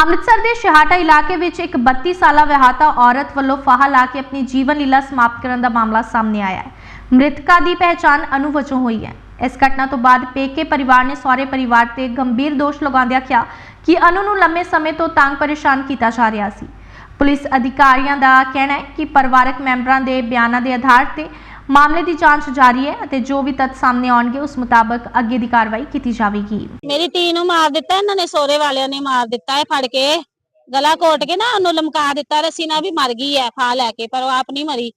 ਅੰਮ੍ਰਿਤਸਰ ਦੇ ਸ਼ਹਾਟਾ ਇਲਾਕੇ ਵਿੱਚ ਇੱਕ 32 ਸਾਲਾ ਵਿਆਹਤਾ ਔਰਤ ਵੱਲੋਂ ਫਾਹਾ ਲਾ ਕੇ ਆਪਣੀ ਜੀਵਨ ਲੀਲਾ ਸਮਾਪਤ ਕਰਨ ਦਾ ਮਾਮਲਾ ਸਾਹਮਣੇ ਆਇਆ ਹੈ। ਮ੍ਰਿਤਕਾ ਦੀ ਪਹਿਚਾਣ ਅਨੂ ਵਜੋਂ ਹੋਈ ਹੈ। ਇਸ ਘਟਨਾ ਤੋਂ ਬਾਅਦ ਪੇਕੇ ਪਰਿਵਾਰ ਨੇ ਸਹੁਰੇ ਪਰਿਵਾਰ ਤੇ ਗੰਭੀਰ ਦੋਸ਼ ਲਗਾਉਂਦਿਆਂ ਕਿਹਾ ਕਿ ਅਨੂ ਨੂੰ ਲੰਮੇ ਸਮੇਂ ਤੋਂ ਤੰਗ ਪਰੇਸ਼ਾਨ ਕੀਤਾ ਜਾ ਰਿਹਾ ਸੀ। ਪੁਲਿਸ ਅਧਿਕਾਰੀਆਂ ਦਾ ਕਹਿਣਾ ਹੈ ਕਿ ਪਰਿਵਾਰਕ ਮੈਂਬਰਾਂ ਦੇ ਬਿਆਨਾਂ ਦੇ ਆਧਾਰ ਤੇ ਮਾਮਲੇ ਦੀ ਜਾਂਚ ਜਾਰੀ ਹੈ ਅਤੇ ਜੋ ਵੀ ਤੱਥ ਸਾਹਮਣੇ ਆਉਣਗੇ, ਉਸ ਮੁਤਾਬਕ ਅੱਗੇ ਦੀ ਕਾਰਵਾਈ ਕੀਤੀ ਜਾਵੇਗੀ। ਮੇਰੀ ਧੀ ਨੂੰ ਮਾਰ ਦਿੱਤਾ, ਇਹਨਾਂ ਨੇ ਸੋਰੇ ਵਾਲਿਆਂ ਨੇ ਮਾਰ ਦਿੱਤਾ ਹੈ ਫੜ ਕੇ। ਗਲਾ ਘੋਟ ਕੇ ਨਾ ਉਹਨੂੰ ਲਮਕਾ ਦਿੱਤਾ, ਰੱਸੀ ਨਾਲ ਵੀ ਮਰ ਗਈ ਹੈ ਫਾ ਲੈ ਕੇ, ਪਰ ਉਹ ਆਪ ਨਹੀਂ ਮਰੀ।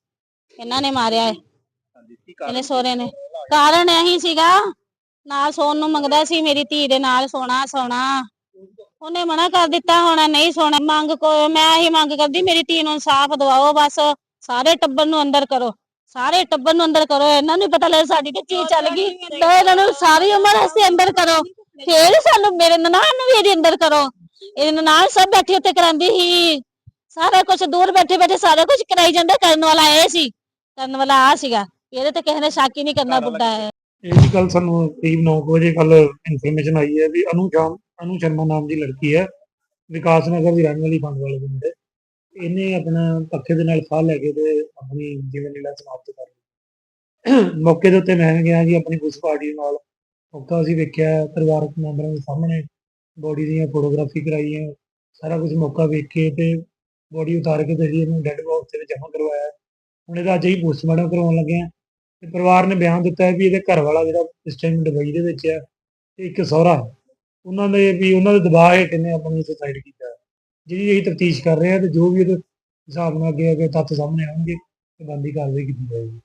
ਇਹਨਾਂ ਨੇ ਮਾਰਿਆ ਹੈ। ਇਹਨੇ ਸੋਰੇ ਨੇ। ਕਾਰਨ ਇਹੀ ਸੀਗਾ, ਨਾਲ ਸੌਣ ਨੂੰ ਮੰਗਦਾ ਸੀ, ਮੇਰੀ ਧੀ ਦੇ ਨਾਲ ਸੋਣਾ ਸੋਣਾ। ਉਹਨੇ ਮਨਾ ਕਰ ਦਿੱਤਾ, ਹੁਣ ਨਹੀਂ ਸੋਣਾ, ਮੰਗ ਕੋ ਮੈਂ ਇਹੀ ਮੰਗ ਕਰਦੀ, ਮੇਰੀ ਧੀ ਨੂੰ ਇਨਸਾਫ ਦਿਵਾਓ, ਬਸ। ਸਾਰੇ ਟੱਬਰ ਨੂੰ ਅੰਦਰ ਕਰੋ। ਸਾਰੇ ਟੱਬਰ ਨੂੰ ਅੰਦਰ ਕਰੋ ਇਹਨਾਂ ਨੂੰ ਪਤਾ ਲੱਗ ਸਾਡੀ ਤੇ ਚੀਜ਼ ਚੱਲ ਗਈ। ਤੇ ਇਹਨਾਂ ਨੂੰ ਸਾਰੀ ਉਮਰ ਅਸੀਂ ਅੰਦਰ ਕਰੋ ਫੇਰ ਸਾਨੂੰ ਮੇਰੇ ਨਨਾਣ ਨੂੰ ਵੀ ਇਹਦੇ ਅੰਦਰ ਕਰੋ। ਇਹਦੇ ਨਨਾਣ ਸਭ ਬੈਠੇ ਉੱਤੇ ਕਰਾਂਦੀ ਸੀ। ਸਾਰਾ ਕੁਝ ਦੂਰ ਬੈਠੇ ਬੈਠੇ ਸਾਰਾ ਕੁਝ ਕਰਾਈ ਜਾਂਦਾ ਕਰਨ ਵਾਲਾ ਇਹ ਸੀ। ਕਰਨ ਵਾਲਾ ਆ ਸੀਗਾ। ਇਹਦੇ ਤੇ ਕਿਸੇ ਨੇ ਸ਼ੱਕ ਹੀ ਨਹੀਂ ਕਰਨਾ ਬੁੱਢਾ ਹੈ। ਇਹ ਜੀ ਕੱਲ ਸਾਨੂੰ ਕਰੀਬ 9 ਵਜੇ ਕੱਲ ਇਨਫੋਰਮੇਸ਼ਨ ਆਈ ਹੈ ਵੀ ਅਨੂ ਸ਼ਰਮਾ ਨਾਮ ਦੀ ਲੜਕੀ ਹੈ। ਵਿਕਾਸ ਨਗਰ ਦੀ ਰਹਿਣ ਵਾਲੀ ਫੰਡ ਵਾਲੇ ਦੇ ਮੁੰਡੇ ਇਹਨੇ ਆਪਣਾ ਪੱਖੇ ਦੇ ਨਾਲ ਸਾਹ ਲੈ ਕੇ ਤੇ ਆਪਣੀ ਜੀਵਨ ਲੀਲਾ ਸਮਾਪਤ ਕਰ ਲਈ। ਮੌਕੇ ਦੇ ਉੱਤੇ ਮੈਂ ਗਿਆ ਜੀ ਆਪਣੀ ਪੁਲਿਸ ਪਾਰਟੀ ਨਾਲ। ਮੌਕਾ ਅਸੀਂ ਵੇਖਿਆ ਪਰਿਵਾਰਕ ਮੈਂਬਰਾਂ ਦੇ ਸਾਹਮਣੇ ਬੋਡੀ ਦੀਆਂ ਫੋਟੋਗ੍ਰਾਫੀ ਕਰਾਈ ਹੈ ਸਾਰਾ ਕੁਝ ਮੌਕਾ ਵੇਖ ਕੇ ਤੇ ਬੋਡੀ ਉਤਾਰ ਕੇ ਤੇ ਇਹਨੂੰ ਡੈੱਡ ਬਾਕਸ ਦੇ ਵਿੱਚ ਜਮ੍ਹਾਂ ਕਰਵਾਇਆ। ਹੁਣ ਇਹਦਾ ਅੱਜ ਹੀ ਪੋਸਟਮਾਰਟਮ ਕਰਵਾਉਣ ਲੱਗੇ ਹਾਂ। ਤੇ ਪਰਿਵਾਰ ਨੇ ਬਿਆਨ ਦਿੱਤਾ ਹੈ ਵੀ ਇਹਦੇ ਘਰ ਵਾਲਾ ਜਿਹੜਾ ਇਸ ਟਾਈਮ ਦੁਬਈ ਦੇ ਵਿੱਚ ਹੈ ਇੱਕ ਸਹੁਰਾ। ਉਹਨਾਂ ਦੇ ਵੀ ਉਹਨਾਂ ਦੇ ਦਬਾਅ ਹੇਠ ਇਹਨੇ ਆਪਣੀ ਸੁਸਾਈਡ ਕੀਤਾ। ਜਿਹਦੀ ਅਸੀਂ ਤਫਤੀਸ਼ ਕਰ ਰਹੇ ਹਾਂ ਤੇ ਜੋ ਵੀ ਉਹਦੇ ਹਿਸਾਬ ਨਾਲ ਅੱਗੇ ਅੱਗੇ ਤੱਥ ਸਾਹਮਣੇ ਆਉਣਗੇ, ਤੇ ਬੰਦੀ ਕਾਰਵਾਈ ਕੀਤੀ ਜਾਏਗੀ।